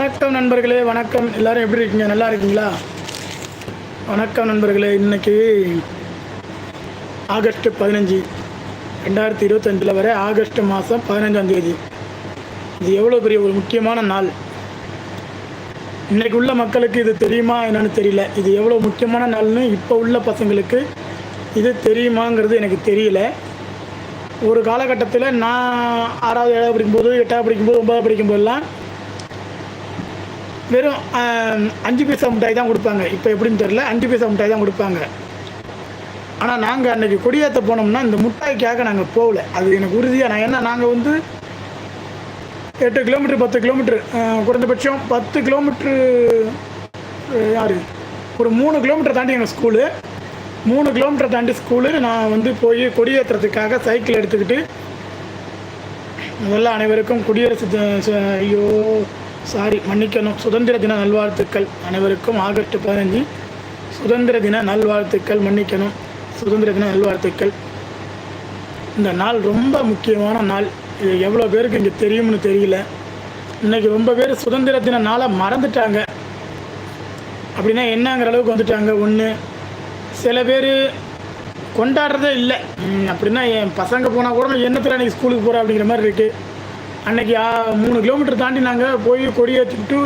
வணக்கம் நண்பர்களே வணக்கம். எல்லோரும் எப்படி இருக்கீங்க? நல்லா இருக்கீங்களா? வணக்கம் நண்பர்களே இன்னைக்கு ஆகஸ்ட் பதினஞ்சு ரெண்டாயிரத்தி இருபத்தஞ்சில் வர ஆகஸ்ட் மாதம் பதினஞ்சாம் தேதி. இது எவ்வளோ பெரிய ஒரு முக்கியமான நாள். இன்றைக்கு உள்ள மக்களுக்கு இது தெரியுமா என்னன்னு தெரியல. இது எவ்வளோ முக்கியமான நாள்னு இப்போ உள்ள பசங்களுக்கு இது தெரியுமாங்கிறது எனக்கு தெரியல. ஒரு காலகட்டத்தில் நான் ஆறாவது ஏழாவது படிக்கும்போது எட்டாவது படிக்கும்போது ஒன்பதாவது படிக்கும்போதெல்லாம் வெறும் அஞ்சு பைசா மிட்டாய் தான் கொடுப்பாங்க. இப்போ எப்படின்னு தெரில அஞ்சு பைசா மிட்டாய் தான் கொடுப்பாங்க. ஆனால் நாங்கள் அன்றைக்கி கொடியேற்ற போனோம்னா இந்த மிட்டாய்க்காக நாங்கள் போகல. அது எனக்கு உறுதியாக நான் என்ன நாங்கள் வந்து எட்டு கிலோமீட்டர் பத்து கிலோமீட்டர் குறைந்தபட்சம் பத்து கிலோமீட்ரு யார்? ஒரு மூணு கிலோமீட்டர் தாண்டி எங்கள் ஸ்கூலு. மூணு கிலோமீட்டர் தாண்டி ஸ்கூலு. நான் வந்து போய் கொடியேற்றுறதுக்காக சைக்கிள் எடுத்துக்கிட்டு முதல்ல அனைவருக்கும் குடியரசு ஐயோ சாரி மன்னிக்கணும். சுதந்திர தின நல்வாழ்த்துக்கள் அனைவருக்கும் ஆகஸ்ட் பதினஞ்சு. சுதந்திர தின நல்வாழ்த்துக்கள் மன்னிக்கணும். சுதந்திர தின நல்வாழ்த்துக்கள். இந்த நாள் ரொம்ப முக்கியமான நாள். இது எவ்வளோ பேருக்கு இங்கே தெரியும்னு தெரியல. இன்னைக்கு ரொம்ப பேர் சுதந்திர தின நாளை மறந்துட்டாங்க. அப்படின்னா என்னங்கிற அளவுக்கு வந்துட்டாங்க. ஒன்று சில பேர் கொண்டாடுறதே இல்லை. அப்படின்னா என் பசங்க போனால் கூட என்னத்தில் அன்றைக்கி ஸ்கூலுக்கு போகிறேன் அப்படிங்கிற மாதிரி இருக்குது அன்னைக்கு மூணு கிலோமீட்டர் தாண்டி நாங்கள் போய் கொடியேற்றிட்டு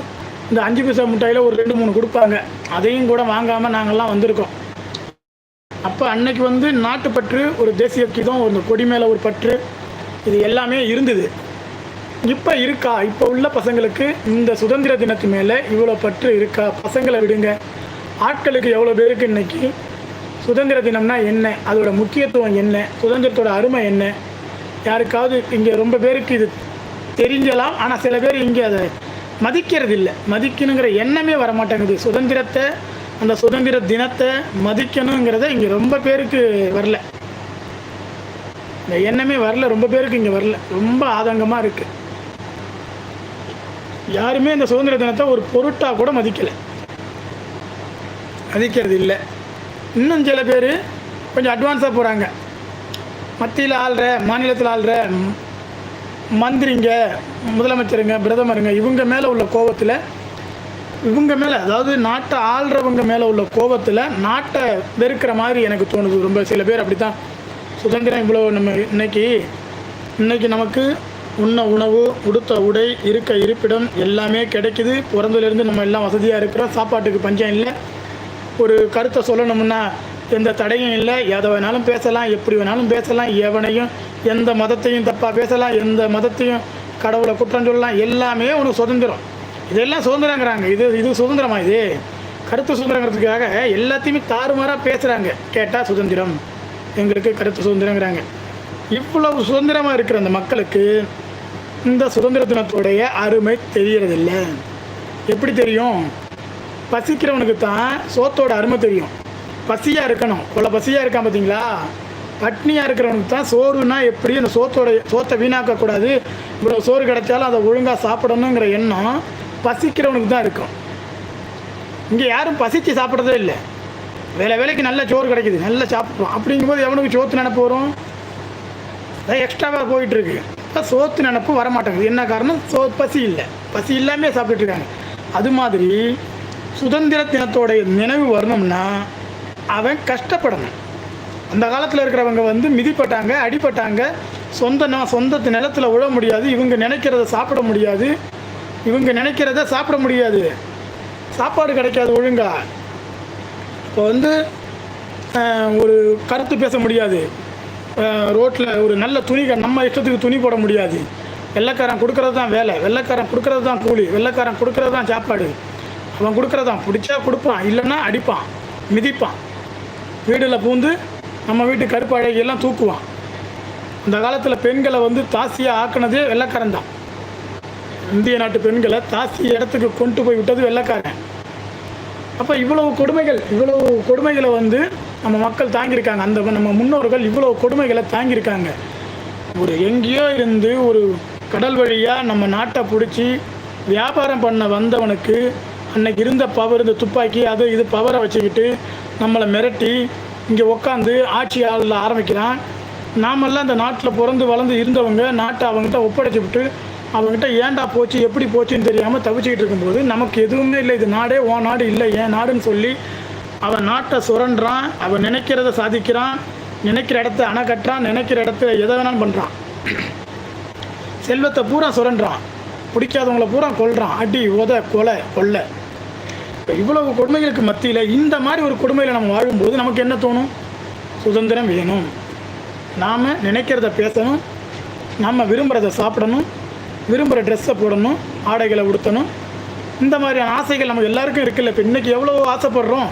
இந்த அஞ்சு பைசா மிட்டாயில் ஒரு ரெண்டு மூணு கொடுப்பாங்க. அதையும் கூட வாங்காமல் நாங்கள்லாம் வந்திருக்கோம். அப்போ அன்னைக்கு வந்து நாட்டுப்பற்று ஒரு தேசிய கீதம் ஒரு கொடி மேலே ஒரு பற்று இது எல்லாமே இருந்தது. இப்போ இருக்கா? இப்போ உள்ள பசங்களுக்கு இந்த சுதந்திர தினத்து மேலே இவ்வளோ பற்று இருக்கா? பசங்களை விடுங்க. ஆட்களுக்கு எவ்வளோ பேருக்கு இன்னைக்கு சுதந்திர தினம்னா என்ன? அதோட முக்கியத்துவம் என்ன? சுதந்திரத்தோட அருமை என்ன? யாருக்காவது இங்கே ரொம்ப பேருக்கு இது தெரிஞ்சலாம் ஆனால் சில பேர் இங்கே அதை மதிக்கிறது இல்லை மதிக்கணுங்கிற எண்ணமே வர மாட்டேங்குது சுதந்திரத்தை அந்த சுதந்திர தினத்தை மதிக்கணுங்கிறத இங்கே ரொம்ப பேருக்கு வரல. இந்த எண்ணமே வரல ரொம்ப பேருக்கு இங்கே வரல. ரொம்ப ஆதங்கமாக இருக்குது யாருமே இந்த சுதந்திர தினத்தை ஒரு பொருட்டாக கூட மதிக்கலை. மதிக்கிறது இல்லை இன்னும் சில பேர் கொஞ்சம் அட்வான்ஸாக போகிறாங்க மத்தியில் ஆள்ற மாநிலத்தில் ஆள்ற மந்திரிங்க முதலமைச்சருங்க பிரதமருங்க இவங்க மேலே உள்ள கோபத்தில் இவங்க மேலே அதாவது நாட்டை ஆள்றவங்க மேலே உள்ள கோபத்தில் நாட்டை வெறுக்கிற மாதிரி எனக்கு தோணுது. ரொம்ப சில பேர் அப்படி தான் சுதந்திரம் இவ்வளோ நம்ம இன்னைக்கு இன்னைக்கு நமக்கு உண்ண உணவு உடுத்த உடை இருக்க இருப்பிடம் எல்லாமே கிடைக்குது. பிறந்ததுலேருந்து நம்ம எல்லாம் வசதியாக இருக்கிறோம். சாப்பாட்டுக்கு பஞ்சம் இல்லை. ஒரு கருத்தை சொல்லணும்னா எந்த தடையும் இல்லை. எதை வேணாலும் பேசலாம் எப்படி வேணாலும் பேசலாம். எவனையும் எந்த மதத்தையும் தப்பாக பேசலாம் எந்த மதத்தையும் கடவுளை குற்றம் சொல்லலாம். எல்லாமே உனக்கு சுதந்திரம். இதெல்லாம் சுதந்திரங்கிறாங்க. இது இது சுதந்திரமா இது? கருத்து சுதந்திரங்கிறதுக்காக எல்லாத்தையுமே தாறுமாறாக பேசுகிறாங்க கேட்டால் சுதந்திரம். எங்களுக்கு கருத்து சுதந்திரங்கிறாங்க. இவ்வளவு சுதந்திரமாக இருக்கிற அந்த மக்களுக்கு இந்த சுதந்திர தினத்துடைய அருமை தெரியறதில்ல. எப்படி தெரியும்? பசிக்கிறவனுக்கு தான் சோத்தோட அருமை தெரியும். பசியாக இருக்கணும். இவ்வளோ பசியாக இருக்கான் பார்த்தீங்களா பட்னியாக இருக்கிறவனுக்கு தான் சோறுனா எப்படி அந்த சோத்தோட சோத்தை வீணாக்கக்கூடாது. இவ்வளோ சோறு கிடைச்சாலும் அதை ஒழுங்காக சாப்பிடணுங்கிற எண்ணம் பசிக்கிறவனுக்கு தான் இருக்கும். இங்கே யாரும் பசித்து சாப்பிட்றதே இல்லை. வேலை வேலைக்கு நல்ல சோறு கிடைக்குது நல்லா சாப்பிட்றோம். அப்படிங்கும்போது எவனுக்கு சோத்து நினப்பு வரும்? எக்ஸ்ட்ராவாக போயிட்டுருக்கு. இப்போ சோத்து நினப்பு வரமாட்டேங்குது. என்ன காரணம்? சோ பசி இல்லை. பசி இல்லாமே சாப்பிட்டுட்டு இருக்காங்க. அது மாதிரி சுதந்திர தினத்தோடைய நினைவு வரணும்னா அவன் கஷ்டப்படணும். அந்த காலத்தில் இருக்கிறவங்க வந்து மிதிப்பட்டாங்க அடிபட்டாங்க. சொந்த நான் சொந்த நிலத்தில் உழ முடியாது. இவங்க நினைக்கிறத சாப்பிட முடியாது. இவங்க நினைக்கிறத சாப்பிட முடியாது. சாப்பாடு கிடைக்காது ஒழுங்கா. இப்போ வந்து ஒரு கருத்து பேச முடியாது. ரோட்டில் ஒரு நல்ல துணி நம்ம இஷ்டத்துக்கு துணி போட முடியாது. வெள்ளைக்காரன் கொடுக்கறது தான் வேலை. வெள்ளைக்காரன் கொடுக்கறது தான் கூலி. வெள்ளைக்காரன் கொடுக்கறது தான் சாப்பாடு. அவன் கொடுக்கறது தான். பிடிச்சா கொடுப்பான். இல்லைன்னா அடிப்பான். மிதிப்பான். வீடில் பூந்து நம்ம வீட்டு கருப்பு அழகியெல்லாம் தூக்குவான். அந்த காலத்தில் பெண்களை வந்து தாசியாக ஆக்குனதே வெள்ளக்காரன் தான். இந்திய நாட்டு பெண்களை தாசி இடத்துக்கு கொண்டு போய் விட்டது வெள்ளக்காரன். அப்போ இவ்வளவு கொடுமைகள் இவ்வளவு கொடுமைகளை வந்து நம்ம மக்கள் தாங்கியிருக்காங்க. அந்த நம்ம முன்னோர்கள் இவ்வளவு கொடுமைகளை தாங்கியிருக்காங்க. ஒரு எங்கேயோ இருந்து ஒரு கடல் வழியாக நம்ம நாட்டை பிடிச்சி வியாபாரம் பண்ண வந்தவனுக்கு அன்னைக்கு இருந்த பவர் இந்த துப்பாக்கி அது இது பவரை வச்சுக்கிட்டு நம்மளை மிரட்டி இங்கே உட்காந்து ஆட்சி ஆளில் ஆரம்பிக்கிறான். நாமெல்லாம் இந்த நாட்டில் பிறந்து வளர்ந்து இருந்தவங்க நாட்டை அவங்ககிட்ட ஒப்படைச்சி விட்டு அவங்ககிட்ட ஏன்டா போச்சு எப்படி போச்சுன்னு தெரியாமல் தவிச்சிக்கிட்டு இருக்கும்போது நமக்கு எதுவுமே இல்லை. இது நாடே ஓ நாடு இல்லை ஏன் நாடுன்னு சொல்லி அவன் நாட்டை சுரண்டுறான் அவன் நினைக்கிறத சாதிக்கிறான் நினைக்கிற இடத்த அணை கட்டுறான் நினைக்கிற இடத்துல எதை வேணாலும் பண்ணுறான் செல்வத்தை பூரா சுரண்டுறான். பிடிக்காதவங்கள பூரா கொள்கிறான் அடி உத கொலை கொள்ளை. இவ்வளவு கொடுமைகளுக்கு மத்தியில் இந்த மாதிரி ஒரு கொடுமையில் நம்ம வாழும்போது நமக்கு என்ன தோணும்? சுதந்திரம் வேணும். நாம் நினைக்கிறத பேசணும். நம்ம விரும்புகிறத சாப்பிடணும். விரும்புகிற ட்ரெஸ்ஸை போடணும். ஆடைகளை உடுத்தணும். இந்த மாதிரியான ஆசைகள் நம்ம எல்லாருக்கும் இருக்குல்ல. இப்போ இன்றைக்கி எவ்வளோ ஆசைப்படுறோம்.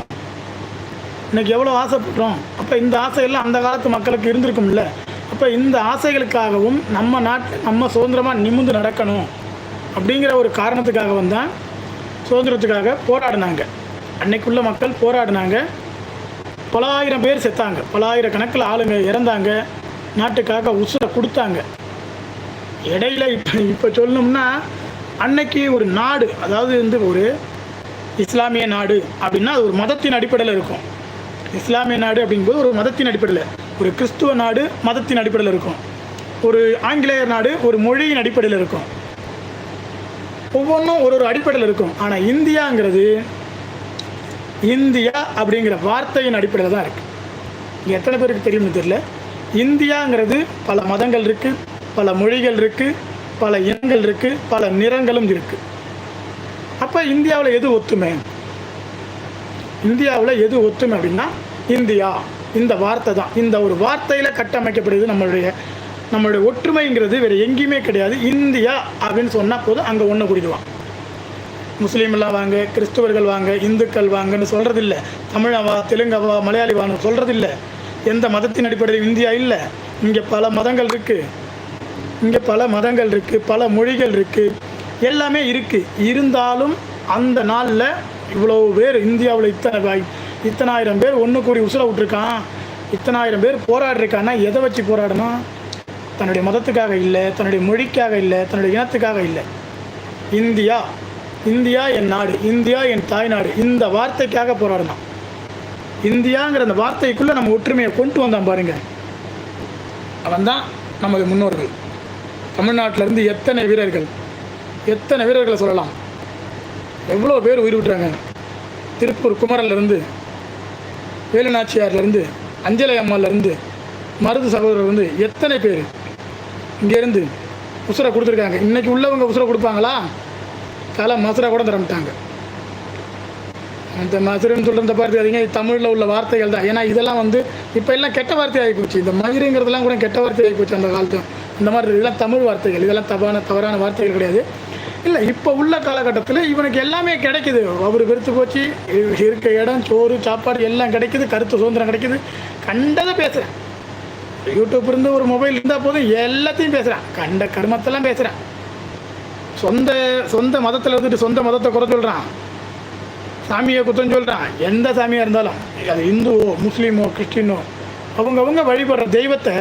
இன்னைக்கு எவ்வளோ ஆசைப்படுறோம். அப்போ இந்த ஆசையெல்லாம் அந்த காலத்து மக்களுக்கு இருந்திருக்கும்ல. அப்போ இந்த ஆசைகளுக்காகவும் நம்ம நாட்டு நம்ம சுதந்திரமாக நிமிர்ந்து நடக்கணும் அப்படிங்கிற ஒரு காரணத்துக்காக தான் சுதந்திரத்துக்காக போராடினாங்க. அன்னைக்குள்ள மக்கள் போராடினாங்க. பல ஆயிரம் பேர் செத்தாங்க. பல ஆயிரக்கணக்கில் ஆளுங்க இறந்தாங்க. நாட்டுக்காக உசுரை கொடுத்தாங்க. இடையில இப்போ இப்போ சொல்லணும்னா அன்னைக்கு ஒரு நாடு அதாவது வந்து ஒரு இஸ்லாமிய நாடு அப்படின்னா அது ஒரு மதத்தின் அடிப்படையில் இருக்கும். இஸ்லாமிய நாடு அப்படிங்கும்போது ஒரு மதத்தின் அடிப்படையில். ஒரு கிறிஸ்துவ நாடு மதத்தின் அடிப்படையில் இருக்கும். ஒரு ஆங்கிலேயர் நாடு ஒரு மொழியின் அடிப்படையில் இருக்கும். ஒவ்வொன்றும் ஒரு ஒரு அடிப்படையில் இருக்கும். ஆனால் இந்தியாங்கிறது இந்தியா அப்படிங்கிற வார்த்தையின் அடிப்படையில் தான் இருக்குது இங்கே எத்தனை பேருக்கு தெரியும்னு தெரியல. இந்தியாங்கிறது பல மதங்கள் இருக்குது பல மொழிகள் இருக்குது பல இனங்கள் இருக்குது பல நிறங்களும் இருக்குது அப்போ இந்தியாவில் எது ஒத்துமை? இந்தியாவில் எது ஒத்துமை அப்படின்னா இந்தியா இந்த வார்த்தை தான். இந்த ஒரு வார்த்தையில் கட்டமைக்கப்படுது நம்மளுடைய நம்மளுடைய ஒற்றுமைங்கிறது வேறு எங்கேயுமே கிடையாது. இந்தியா அப்படின்னு சொன்னால் போதும் அங்கே ஒன்று கூடிடுவான். முஸ்லீம்லாம் வாங்க கிறிஸ்துவர்கள் வாங்க இந்துக்கள் வாங்கன்னு சொல்கிறதில்ல தமிழவா தெலுங்கவா மலையாளி வான்னு சொல்கிறதில்ல எந்த மதத்தின் அடிப்படையில் இந்தியா இல்லை. இங்கே பல மதங்கள் இருக்குது இங்கே பல மதங்கள் இருக்குது பல மொழிகள் இருக்குது எல்லாமே இருக்குது இருந்தாலும் அந்த நாளில் இவ்வளோ பேர் இந்தியாவில் இத்தனை வாய் இத்தனாயிரம் பேர் ஒன்று கூடி உசுர விட்ருக்கான் இத்தனாயிரம் பேர் போராடிருக்கான்னா எதை வச்சு போராடணும்? தன்னுடைய மதத்துக்காக இல்லை தன்னுடைய மொழிக்காக இல்லை தன்னுடைய இனத்துக்காக இல்லை. இந்தியா இந்தியா என் நாடு இந்தியா என் தாய்நாடு இந்த வார்த்தைக்காக போராடணும் இந்தியாங்கிற அந்த வார்த்தைக்குள்ளே நம்ம ஒற்றுமையை கொண்டு வந்தான் பாருங்கள் அவன் தான் நமது முன்னோர்கள். தமிழ்நாட்டிலேருந்து எத்தனை வீரர்கள் எத்தனை வீரர்களை சொல்லலாம்? எவ்வளோ பேர் உயிர் விட்டுறாங்க? திருப்பூர் குமரன்லேருந்து வேலுநாச்சியார்லேருந்து அஞ்சலை அம்மாலேருந்து மருது சகோதரர்லேருந்து எத்தனை பேர்? இங்கேருந்து உசுரை கொடுத்துருக்காங்க. இன்றைக்கி உள்ளவங்க உசுரை கொடுப்பாங்களா? தலை மசுரை கூட தரமிட்டாங்க அந்த மதுரைன்னு சொல்கிறத பார்த்துக்காதீங்க தமிழில் உள்ள வார்த்தைகள் தான். ஏன்னா இதெல்லாம் வந்து இப்போ எல்லாம் கெட்ட வார்த்தை ஆகி போச்சு இந்த மதுரைங்கிறதெல்லாம் கூட கெட்ட வார்த்தை ஆகி போச்சு அந்த காலத்து இந்த மாதிரி இதெல்லாம் தமிழ் வார்த்தைகள். இதெல்லாம் தப்பான தவறான வார்த்தைகள் கிடையாது. இல்லை இப்போ உள்ள காலகட்டத்தில் இவனுக்கு எல்லாமே கிடைக்குது. அவர் வெறுத்து போச்சு. இருக்க இடம் சோறு சாப்பாடு எல்லாம் கிடைக்குது. கருத்து சுதந்திரம் கிடைக்குது. கண்டதை பேசுகிறேன் யூடியூப் இருந்து ஒரு மொபைல் இருந்தால் போதும் எல்லாத்தையும் பேசுகிறான் கண்ட கர்மத்தெல்லாம் பேசுகிறான் சொந்த சொந்த மதத்தில் இருந்துட்டு சொந்த மதத்தை குறை சொல்கிறான் சாமியை குத்தம் சொல்கிறான் எந்த சாமியாக இருந்தாலும் அது இந்துவோ முஸ்லீமோ கிறிஸ்டினோ அவங்கவுங்க வழிபடுற தெய்வத்தை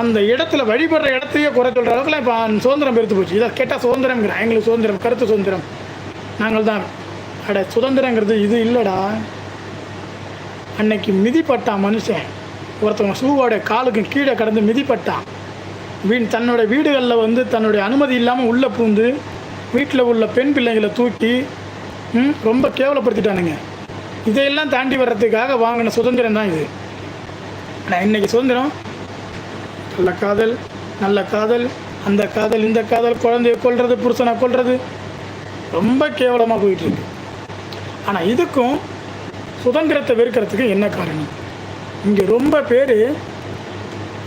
அந்த இடத்துல வழிபடுற இடத்தையே குறை சொல்கிற அளவுக்குலாம் இப்போ சுதந்திரம் பெருத்து போச்சு. இதை கேட்டால் சுதந்திரங்கிறான் எங்களுக்கு சுதந்திரம் கருத்து சுதந்திரம். நாங்கள் தான். அட சுதந்திரங்கிறது இது இல்லைடா. அன்னைக்கு மிதிப்பட்டான் மனுஷன். ஒருத்தவங்க ஷூவோட காலுக்கு கீழே கடந்து மிதிப்பட்டான். வீண் தன்னோட வீடுகளில் வந்து தன்னுடைய அனுமதி இல்லாமல் உள்ளே பூந்து வீட்டில் உள்ள பெண் பிள்ளைங்களை தூக்கி ரொம்ப கேவலப்படுத்திட்டானுங்க. இதையெல்லாம் தாண்டி வர்றதுக்காக வாங்கின சுதந்திரம் தான் இது. ஆனால் இன்றைக்கி சுதந்திரம் நல்ல காதல் நல்ல காதல் அந்த காதல் இந்த காதல் குழந்தைய கொள்வது புருஷனை கொள்வது ரொம்ப கேவலமாக போயிட்டுருக்கு ஆனால் இதுக்கும் சுதந்திரத்தை வெறுக்கிறதுக்கு என்ன காரணம்? இங்கே ரொம்ப பேர்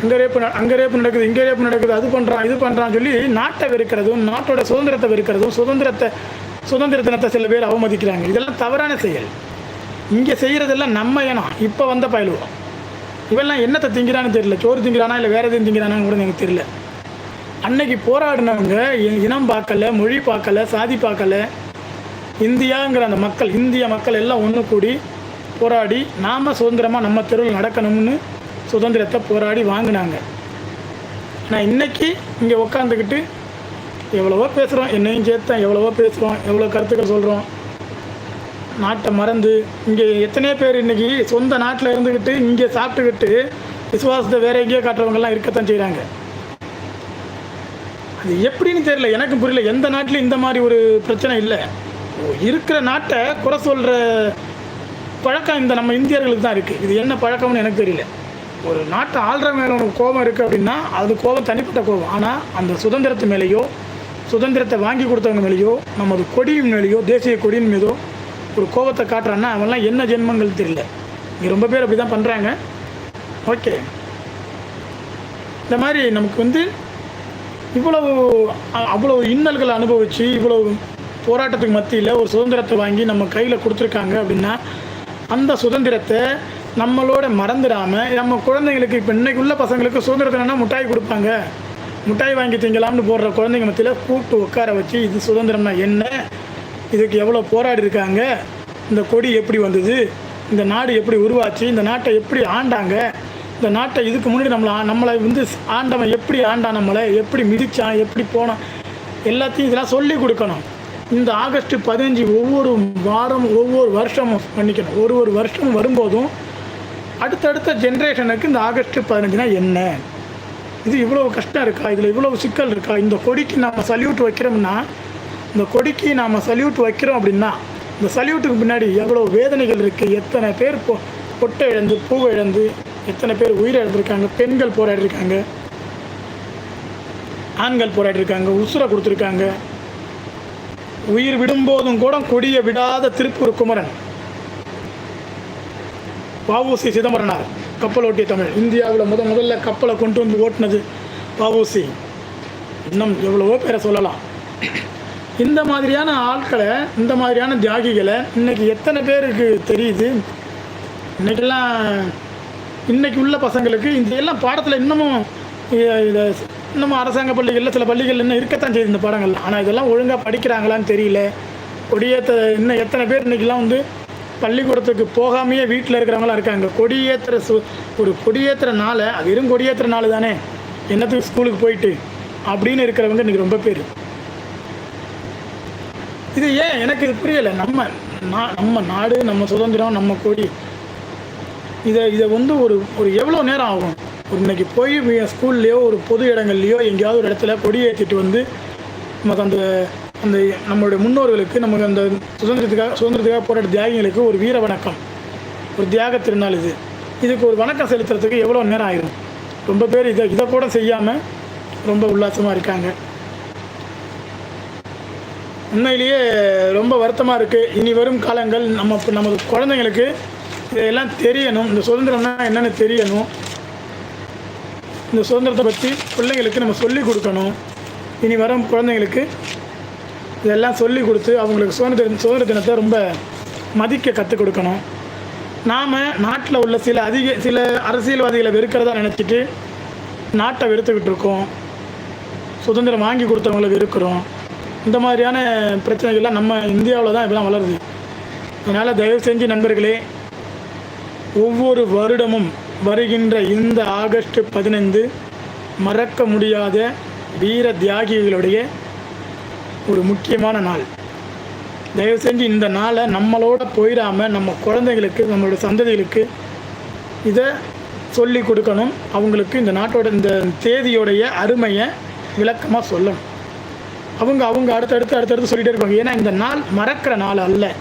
அங்கே ரேப்பு அங்கே ரேப்பு நடக்குது இங்கே ரேப்பு நடக்குது அது பண்ணுறான் இது பண்ணுறான்னு சொல்லி நாட்டை வெறுக்கிறதும் நாட்டோட சுதந்திரத்தை வெறுக்கிறதும் சுதந்திரத்தை சுதந்திர தினத்தை சில பேர் அவமதிக்கிறாங்க. இதெல்லாம் தவறான செயல். இங்கே செய்கிறதெல்லாம் நம்ம இனம் இப்போ வந்த பயலுவோம். இவெல்லாம் என்னத்தை திங்கிறான்னு தெரியல. சோறு திங்கிறானா இல்லை வேறு எதுவும் திங்கிறானான்னு கூட எனக்கு தெரியல. அன்னைக்கு போராடினவங்க இ- இனம் பார்க்கல மொழி பார்க்கல சாதி பார்க்கல. இந்தியாங்கிற அந்த மக்கள் இந்திய மக்கள் எல்லாம் ஒன்று கூடி போராடி நாம் சுதந்திரமாக நம்ம தெருவில் நடக்கணும்னு சுதந்திரத்தை போராடி வாங்கினாங்க. ஆனால் இன்றைக்கி இங்கே உட்காந்துக்கிட்டு எவ்வளவோ பேசுகிறோம் என்னையும் சேர்த்தேன். எவ்வளவோ பேசுகிறோம் எவ்வளோ கருத்துக்கள் சொல்கிறோம் நாட்டை மறந்து இங்கே எத்தனையோ பேர் இன்னைக்கு சொந்த நாட்டில் இருந்துக்கிட்டு இங்கே சாப்பிட்டுக்கிட்டு விசுவாசத்தை வேற எங்கேயோ காட்டுறவங்கெல்லாம் இருக்கத்தான் செய்கிறாங்க அது எப்படின்னு தெரியல. எனக்கு புரியல. எந்த நாட்டிலும் இந்த மாதிரி ஒரு பிரச்சனை இல்லை. இருக்கிற நாட்டை குறை சொல்கிற பழக்கம் இந்த நம்ம இந்தியர்களுக்கு தான் இருக்குது இது என்ன பழக்கம்னு எனக்கு தெரியல. ஒரு நாட்டு ஆள்ற மேலே உனக்கு கோபம் இருக்குது அப்படின்னா அது கோபம் தனிப்பட்ட கோபம். ஆனால் அந்த சுதந்திரத்து மேலேயோ சுதந்திரத்தை வாங்கி கொடுத்தவங்க மேலேயோ நமது கொடியின் மேலேயோ தேசிய கொடியின் மீதோ ஒரு கோபத்தை காட்டுறான்னா அவெல்லாம் என்ன ஜென்மங்கள் தெரியல. இங்கே ரொம்ப பேர் அப்படி தான் பண்ணுறாங்க ஓகே. இந்த மாதிரி நமக்கு வந்து இவ்வளவு அவ்வளவு இன்னல்களை அனுபவித்து இவ்வளவு போராட்டத்துக்கு மத்தியில் ஒரு சுதந்திரத்தை வாங்கி நம்ம கையில் கொடுத்துருக்காங்க அப்படின்னா அந்த சுதந்திரத்தை நம்மளோட மறந்துடாமல் நம்ம குழந்தைங்களுக்கு இப்போ இன்னைக்கு உள்ள பசங்களுக்கு சுதந்திரத்தினா முட்டாய் கொடுப்பாங்க. முட்டாய் வாங்கி திங்கலாம்னு போடுற குழந்தைங்க மத்தியில் கூப்பிட்டு உட்கார வச்சு இது சுதந்திரம்னா என்ன? இதுக்கு எவ்வளோ போராடி இருக்காங்க? இந்த கொடி எப்படி வந்தது? இந்த நாடு எப்படி உருவாச்சு? இந்த நாட்டை எப்படி ஆண்டாங்க? இந்த நாட்டை இதுக்கு முன்னாடி நம்மளை நம்மளை வந்து ஆண்டவன் எப்படி ஆண்டான் நம்மளை? எப்படி மிதிச்சான்? எப்படி போனான்? எல்லாத்தையும் இதெல்லாம் சொல்லி கொடுக்கணும். இந்த ஆகஸ்ட் பதினஞ்சு ஒவ்வொரு வாரம் ஒவ்வொரு வருஷமும் பண்ணிக்கணும். ஒரு ஒரு வருஷம் வரும்போதும் அடுத்தடுத்த ஜென்ரேஷனுக்கு இந்த ஆகஸ்ட் பதினஞ்சுனா என்ன? இது இவ்வளோ கஷ்டம் இருக்கா? இதில் இவ்வளோ சிக்கல் இருக்கா? இந்த கொடிக்கு நாம் சல்யூட் வைக்கிறோம்னா இந்த கொடிக்கு நாம் சல்யூட் வைக்கிறோம் அப்படின்னா இந்த சல்யூட்டுக்கு பின்னாடி எவ்வளோ வேதனைகள் இருக்குது எத்தனை பேர் பொ பொட்டை இழந்து பூவை இழந்து எத்தனை பேர் உயிரிழந்திருக்காங்க பெண்கள் போராடிருக்காங்க. ஆண்கள் போராடிருக்காங்க. உசுரை கொடுத்துருக்காங்க. உயிர் விடும்போதும் கூட கொடியை விடாத திருப்பூர் குமரன். வஉசி சிதம்பரனார் கப்பல் ஓட்டிய தமிழ் இந்தியாவில் முத முதல்ல கப்பலை கொண்டு வந்து ஓட்டினது வஉசி. இன்னும் எவ்வளவோ பேரை சொல்லலாம். இந்த மாதிரியான ஆட்களை இந்த மாதிரியான தியாகிகளை இன்னைக்கு எத்தனை பேருக்கு தெரியுது? இன்னைக்கெல்லாம் இன்னைக்கு உள்ள பசங்களுக்கு இந்த எல்லாம் பாடத்தில் இன்னமும் இதை நம்ம அரசாங்க பள்ளிகளில் சில பள்ளிகள் இன்னும் இருக்கத்தான் செய்யுது இந்த பாடங்கள். ஆனால் இதெல்லாம் ஒழுங்காக படிக்கிறாங்களான்னு தெரியல. கொடியேற்ற இன்னும் எத்தனை பேர் இன்றைக்கெலாம் வந்து பள்ளிக்கூடத்துக்கு போகாமையே வீட்டில் இருக்கிறவங்களாம் இருக்காங்க. கொடியேற்றுற சு ஒரு கொடியேற்றுற நாளை அது வெறும் கொடியேற்றுற நாள் தானே. என்னத்துக்கு ஸ்கூலுக்கு போயிட்டு அப்படின்னு இருக்கிறவங்க இன்றைக்கி ரொம்ப பேர். இது ஏன் எனக்கு இது புரியலை. நம்ம நா- நம்ம நாடு நம்ம சுதந்திரம் நம்ம கொடி இதை இதை வந்து ஒரு ஒரு எவ்வளோ நேரம் ஆகும்? இன்னைக்கு போய் ஸ்கூல்லையோ ஒரு பொது இடங்கள்லையோ எங்கேயாவது ஒரு இடத்துல கொடி ஏற்றிட்டு வந்து நமக்கு அந்த அந்த நம்மளுடைய முன்னோர்களுக்கு நமக்கு அந்த சுதந்திரத்துக்காக சுதந்திரத்துக்காக போராட்ட தியாகிகளுக்கு ஒரு வீர வணக்கம். ஒரு தியாக திருநாள் இது. இதுக்கு ஒரு வணக்கம் செலுத்துறதுக்கு எவ்வளோ நேரம் ஆயிரும்? ரொம்ப பேர் இதை இதை கூட செய்யாமல் ரொம்ப உல்லாசமாக இருக்காங்க. உண்மையிலேயே ரொம்ப வருத்தமாக இருக்குது இனி வரும் காலங்கள் நம்ம நமது குழந்தைங்களுக்கு இதெல்லாம் தெரியணும். இந்த சுதந்திரம்னா என்னென்னு தெரியணும். இந்த சுதந்திரத்தை பற்றி பிள்ளைங்களுக்கு நம்ம சொல்லிக் கொடுக்கணும். இனி வரும் குழந்தைங்களுக்கு இதெல்லாம் சொல்லி கொடுத்து அவங்களுக்கு சுதந்திர சுதந்திர தினத்தை ரொம்ப மதிக்க கற்றுக் கொடுக்கணும். நாம் நாட்டில் உள்ள சில அதிக சில அரசியல்வாதிகளை வெறுக்கிறதா நினச்சிட்டு நாட்டை வெறுத்துக்கிட்டு இருக்கோம். சுதந்திரம் வாங்கி கொடுத்தவங்கள வெறுக்கிறோம். இந்த மாதிரியான பிரச்சனைகள்லாம் நம்ம இந்தியாவில் தான் இப்போலாம் வளருது. அதனால் தயவு செஞ்சு நண்பர்களே ஒவ்வொரு வருடமும் வருகின்ற இந்த ஆகஸ்ட் பதினைந்து மறக்க முடியாத வீர தியாகிகளுடைய ஒரு முக்கியமான நாள். தயவு செஞ்சு இந்த நாளை நம்மளோட போயிடாமல் நம்ம குழந்தைகளுக்கு நம்மளோட சந்ததிகளுக்கு இதை சொல்லி கொடுக்கணும். அவங்களுக்கு இந்த நாட்டோட இந்த தேதியோடைய அருமையை விளக்கமாக சொல்லணும். அவங்க அவங்க அடுத்தடுத்து அடுத்தடுத்து சொல்லிகிட்டே இருப்பாங்க. ஏன்னா இந்த நாள் மறக்கிற நாள் அல்ல.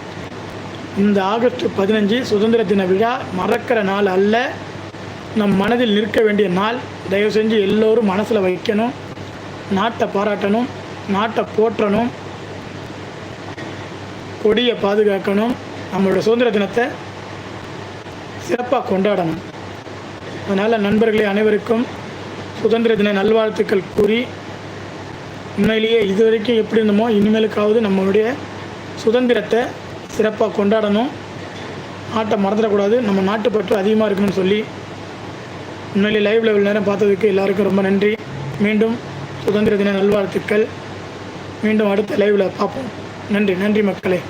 இந்த ஆகஸ்ட் பதினஞ்சு சுதந்திர தின விழா மறக்கிற நாள் அல்ல. நம் மனதில் நிற்க வேண்டிய நாள். தயவு செஞ்சு எல்லோரும் மனசில் வைக்கணும். நாட்டை பாராட்டணும். நாட்டை போற்றணும். கொடியை பாதுகாக்கணும். நம்மளோட சுதந்திர தினத்தை சிறப்பாக கொண்டாடணும். அதனால் நண்பர்களே அனைவருக்கும் சுதந்திர தின நல்வாழ்த்துக்கள் கூறி உண்மையிலேயே இது வரைக்கும் எப்படி இருந்தோமோ இனிமேலுக்காவது நம்மளுடைய சுதந்திரத்தை சிறப்பாக கொண்டாடணும். நாட்டை மறந்துடக்கூடாது. நம்ம நாட்டுப்பற்று அதிகமாக இருக்கணும்னு சொல்லி முன்னாடி லைவ் லெவல் நேரம் பார்த்ததுக்கு எல்லாருக்கும் ரொம்ப நன்றி. மீண்டும் சுதந்திர தின நல்வாழ்த்துக்கள். மீண்டும் அடுத்த லைவில் பார்ப்போம். நன்றி நன்றி மக்களே.